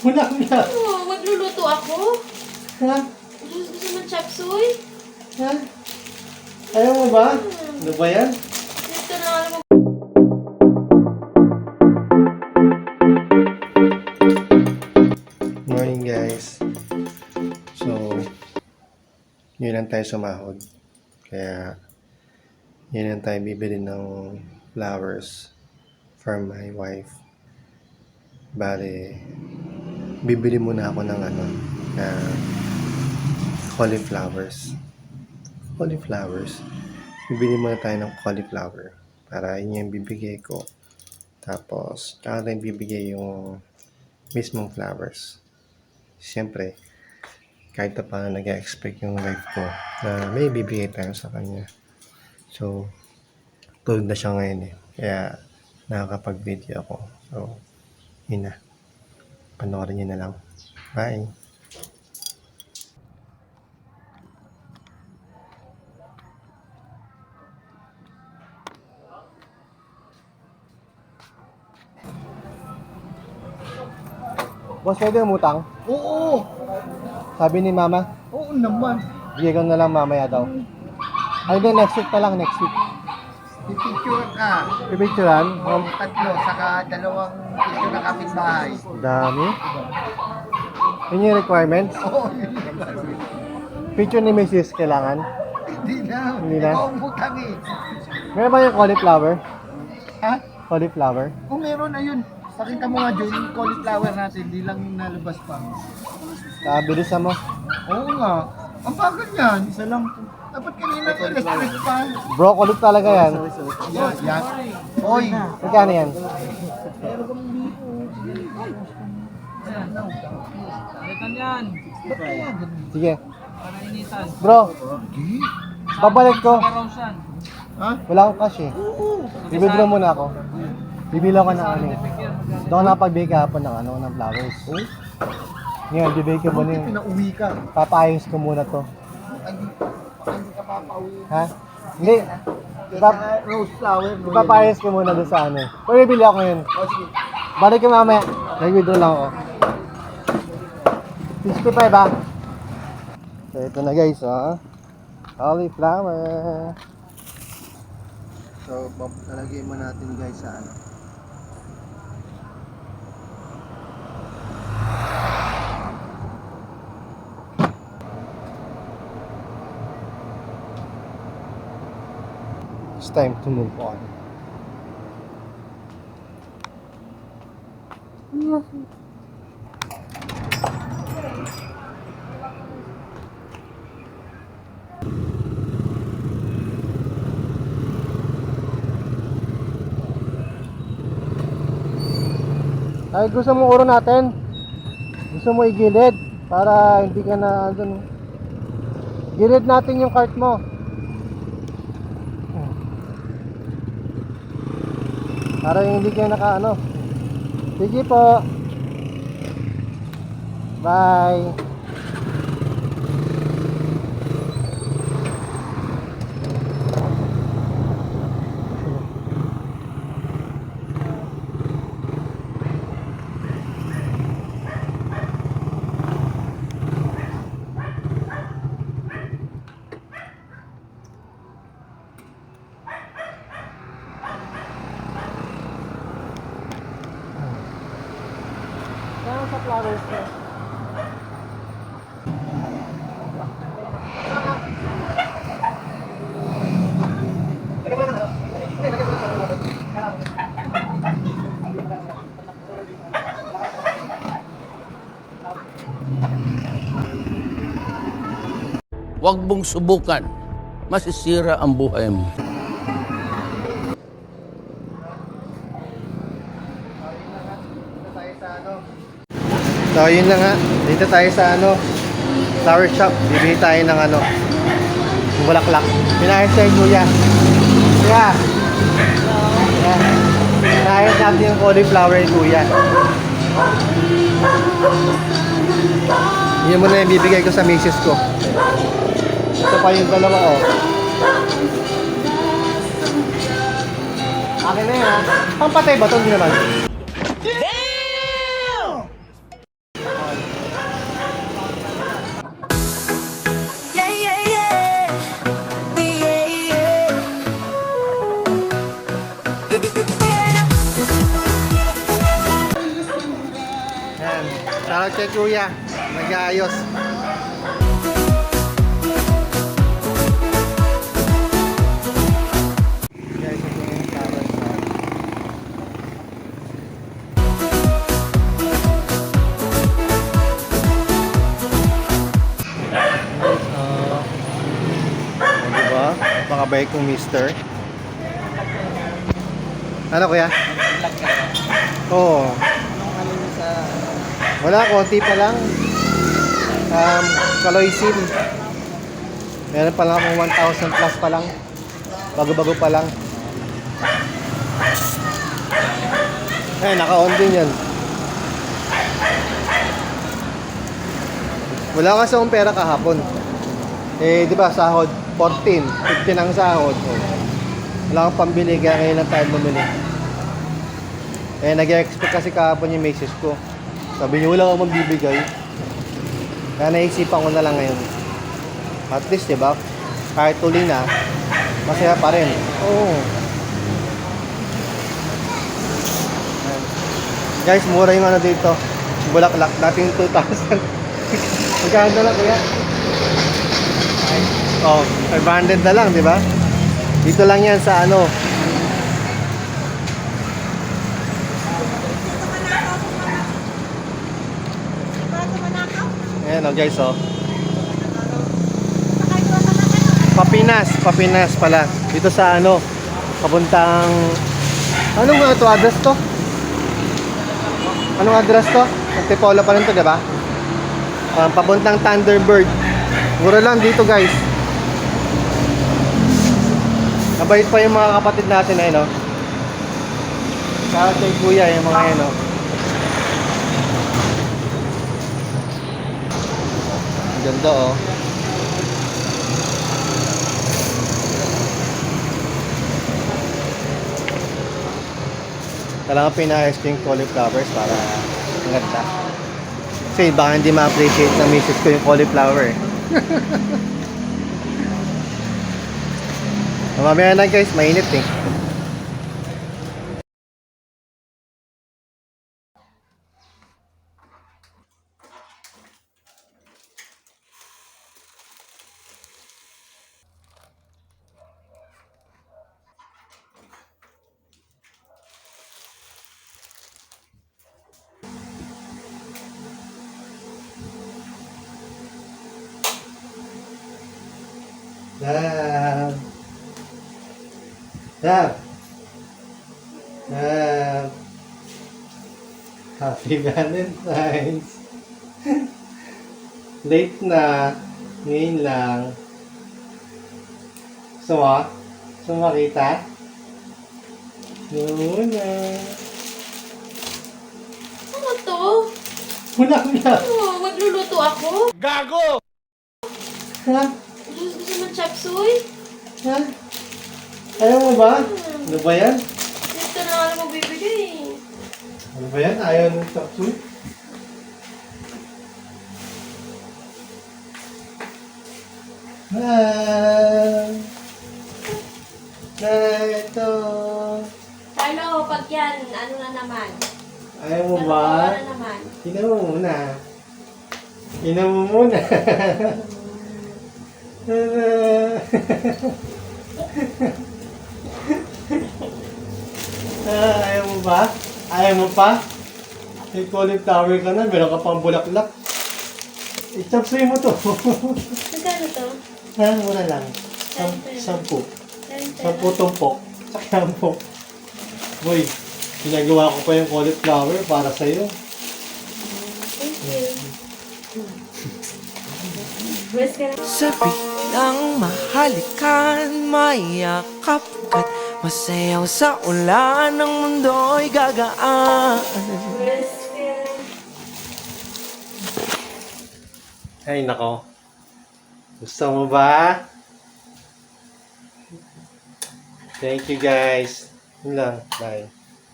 Wala na. Oh, magluluto ako. Ha? Gusto, gusto mo chop suey? Ha? Ayaw mo ba? Ano ba yan? Dito na alam mo. Morning guys. So, yun lang tayo sumahod. Kaya, yun lang tayo bibili ng flowers for my wife. Bale, bibili muna ako ng ano, na cauliflowers. Cauliflowers. Bibili muna tayo ng cauliflower para yun yung bibigay ko. Tapos, tsaka rin bibigay yung mismong flowers. Siyempre, kahit pa paano nag-expect yung wife ko na may bibigay tayo sa kanya. So, tulog na siya ngayon eh. Kaya, nakakapag-video ako. So, yun na. Panoorin niyo na lang. Bye! Boss, pwede umutang? Oo, Sabi ni mama, oo naman. bigay ko na lang mamaya daw. Ay, hindi, next week na lang, next week. Pipicture ka. Pipicturan? Um, Tatlo, saka dalawang picture na kapitbahay. dami. Yun yung requirements. Oo, yun. Picture ni Mrs. kailangan. Hindi na. Hindi na? Ikaw ang butang eh. Meron ba yung cauliflower? Ha? Cauliflower? Kung meron, ayun. Pakita mo nga, Joy, yung cauliflower natin. Hindi lang yung nalabas pa. Kabilisan mo. Oo nga. Ang bagal yan. Isa lang. Dapat kanina electric pa. Broccoli talaga yan. Yan, yan. Oy, Magkano yan? Initan yan. Sige. Para initan. Bro, babalik ko. Ha? Wala akong cash eh. Bibili muna ako. Bibili ako ng ano eh. Doon ako napagbigay kahapon ng ano, ng flowers. Ngayon, bibigay ko muna yung Pinauwi ka. papayos ko muna to. Ay, di- baka hindi ka papauwi. Ha? Hindi. Sa rose flower. ipapayos ko muna doon sa ano. Pero bibili ako ngayon. O, sige. Balik ko mamaya. Nag-withdraw lang ako. 65 ba? So, ito na guys, ha? Cauliflower. So, talagay mo natin guys sa ano. It's time to move on. Ay, gusto mo uro natin? Gusto mo igilid para hindi ka na ano. Gilid natin yung cart mo. Para hindi ka naka ano. Sige po. Bye. Huwag mong subukan. Masisira ang buhay mo. So, yun na nga. Dito tayo sa ano, flower shop. Bibili tayo ng ano, bulaklak. Pinayos sa kuya. Kuya. Kuya. Pinayos natin yung cauliflower ni kuya. Yun muna yung bibigay ko sa misis ko. Ito pa yung dalawa, oh. Akin na yan, ha? Ah. Pampatay ba ito? Hindi naman. Shoutout kay Kuya. Nag-aayos. Pakabay kong mister. Ano kuya? Oo. Wala, konti pa lang. Um, Kaloisin. Meron pa lang akong 1,000 plus pa lang. Bago-bago pa lang. Eh, naka-on din yan. Wala kasi akong pera kahapon. Eh, di ba, sahod, 14. 15 ang sahod. Oh. Wala akong pambili, kaya ngayon lang tayo bumili. Eh, nag-expect kasi kahapon yung message ko. Sabi niyo, wala akong magbibigay. Kaya naisipan ko na lang ngayon. At least, di ba? Kahit tuloy na, masaya pa rin. Oo. Ayan. Guys, mura yung ano dito. Bulaklak. Dating 2,000. Magkano na lang, kuya? Oh, 500 na lang, di ba? Dito lang yan sa ano. Ayan o guys oh. Papinas, Papinas pala. Dito sa ano, papuntang... Anong nga to address to? Anong address to? Antipolo pa rin to, di ba? Um, papuntang Thunderbird. Mura lang dito guys. Nabait pa yung mga kapatid natin na yun, no? Sa kay kuya, yung mga yun, no? Ang ganda, oh. Talagang pinayos ko yung cauliflowers para ang ganda. Kasi baka hindi ma-appreciate ng misis ko yung cauliflower. eh. Mamaya na guys, mainit eh. Dab. Dab. Dab. Happy Valentine's. Late na. Ngayon lang. Gusto mo? Gusto mo makita? Muna. Ano to? Wala na. Oh, magluluto ako? Ha? Diyos, gusto mo chop suey? Ha? Ayaw mo ba? Ano ba yan? Dito na nga lang magbibigay. Ano ba yan? Ayaw ng chop suey? Ah, na ito. Carlo, pag yan, ano na naman? Ayaw mo Ano ba? na naman? Ina mo muna. Ina mo muna. ah, ayaw mo ba? Ayaw mo pa? May cauliflower ka na, meron ka pang bulaklak. I-chopsuy mo to. Magkano to? ha, mura lang. Sam sampu. Sampu tumpok. Sampu. Uy, ginagawa ko pa yung cauliflower para sa'yo. Thank you. Bless ka na. Sabi ng mahalikan, mayakap ka't masayaw sa ulan ng mundo'y gagaan. Ay, nako. Gusto mo ba? Thank you guys. Yun lang. Bye.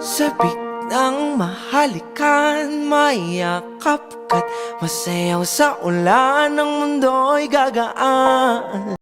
Sabik ng mahalikan, mayakap ka't masayaw sa ulan ng mundo'y gagaan.